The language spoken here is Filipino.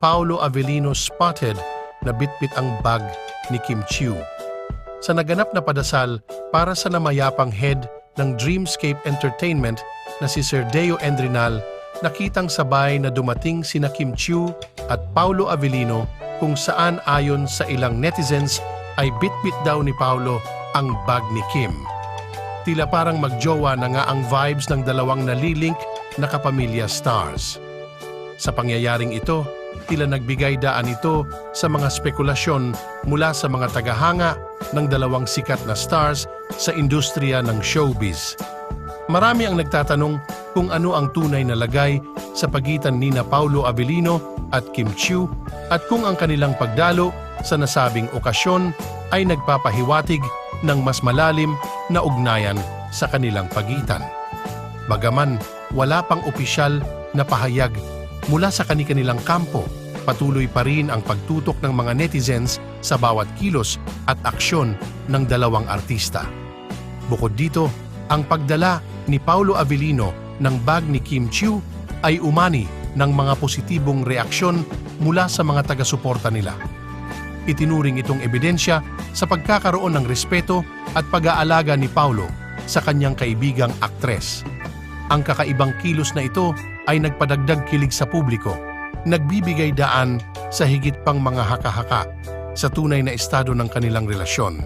Paulo Avellino spotted na bitbit ang bag ni Kim Chiu. Sa naganap na padasal para sa namayapang head ng Dreamscape Entertainment na si Sir Deo Endrinal, nakitang sabay na dumating sina Kim Chiu at Paulo Avellino kung saan ayon sa ilang netizens ay bitbit daw ni Paulo ang bag ni Kim. Tila parang magjowa na nga ang vibes ng dalawang nalilink na kapamilya stars. Sa pangyayaring ito, tila nagbigay daan ito sa mga spekulasyon mula sa mga tagahanga ng dalawang sikat na stars sa industriya ng showbiz. Marami ang nagtatanong kung ano ang tunay na lagay sa pagitan ni na Paulo Avellino at Kim Chiu at kung ang kanilang pagdalo sa nasabing okasyon ay nagpapahiwatig ng mas malalim na ugnayan sa kanilang pagitan. Bagaman wala pang opisyal na pahayag mula sa kanilang kampo, patuloy pa rin ang pagtutok ng mga netizens sa bawat kilos at aksyon ng dalawang artista. Bukod dito, ang pagdala ni Paulo Avellino ng bag ni Kim Chiu ay umani ng mga positibong reaksyon mula sa mga taga-suporta nila. Itinuring itong ebidensya sa pagkakaroon ng respeto at pag-aalaga ni Paulo sa kanyang kaibigang aktres. Ang kakaibang kilos na ito ay nagpadagdag kilig sa publiko, nagbibigay daan sa higit pang mga haka-haka sa tunay na estado ng kanilang relasyon.